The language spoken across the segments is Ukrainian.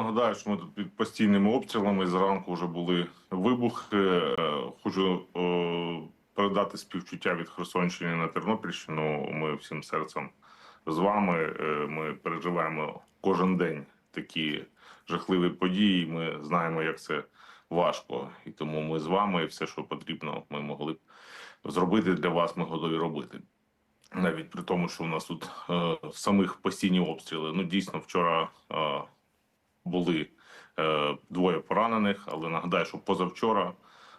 нагадаю, що ми тут під постійними обстрілами. Зранку вже були вибухи. Е, Хочу е, передати співчуття від Херсонщини на Тернопільщину. Ми всім серцем з вами. Е, Ми переживаємо кожен день такі жахливі події. Ми знаємо, як це важко, і тому ми з вами. І все, що потрібно, ми могли б зробити для вас. Ми готові робити. Навіть при тому, що в нас тут е, самих постійні обстріли. Ну дійсно, вчора е, були е, двоє поранених, але нагадаю, що позавчора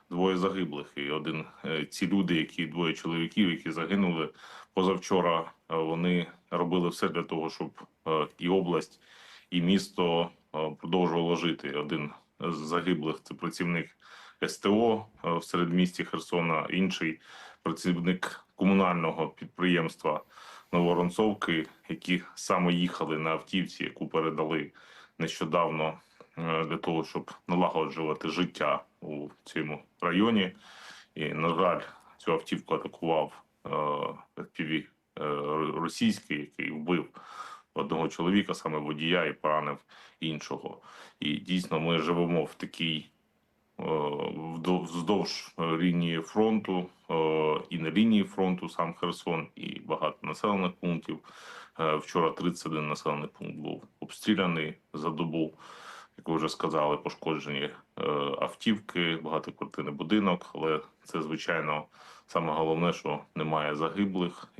двоє загиблих. І один е, ці люди, які двоє чоловіків, які загинули позавчора, е, вони робили все для того, щоб е, і область, і місто е, продовжувало жити. Один з загиблих це працівник СТО е, в середмісті Херсона, інший працівник комунального підприємства Новоронцовки, які саме їхали на автівці, яку передали нещодавно е, для того, щоб налагоджувати життя у цьому районі. І, на жаль, цю автівку атакував е, FPV, е, російський, який вбив одного чоловіка, саме водія, і поранив іншого. І дійсно ми живемо в такій е, вздовж е, лінії фронту е, і на лінії фронту сам Херсон, і багато населених пунктів. Е, Вчора 31 населений пункт був обстріляний за добу. Як ви вже сказали, пошкоджені е, автівки, багатоквартирний будинок. Але це звичайно саме головне, що немає загиблих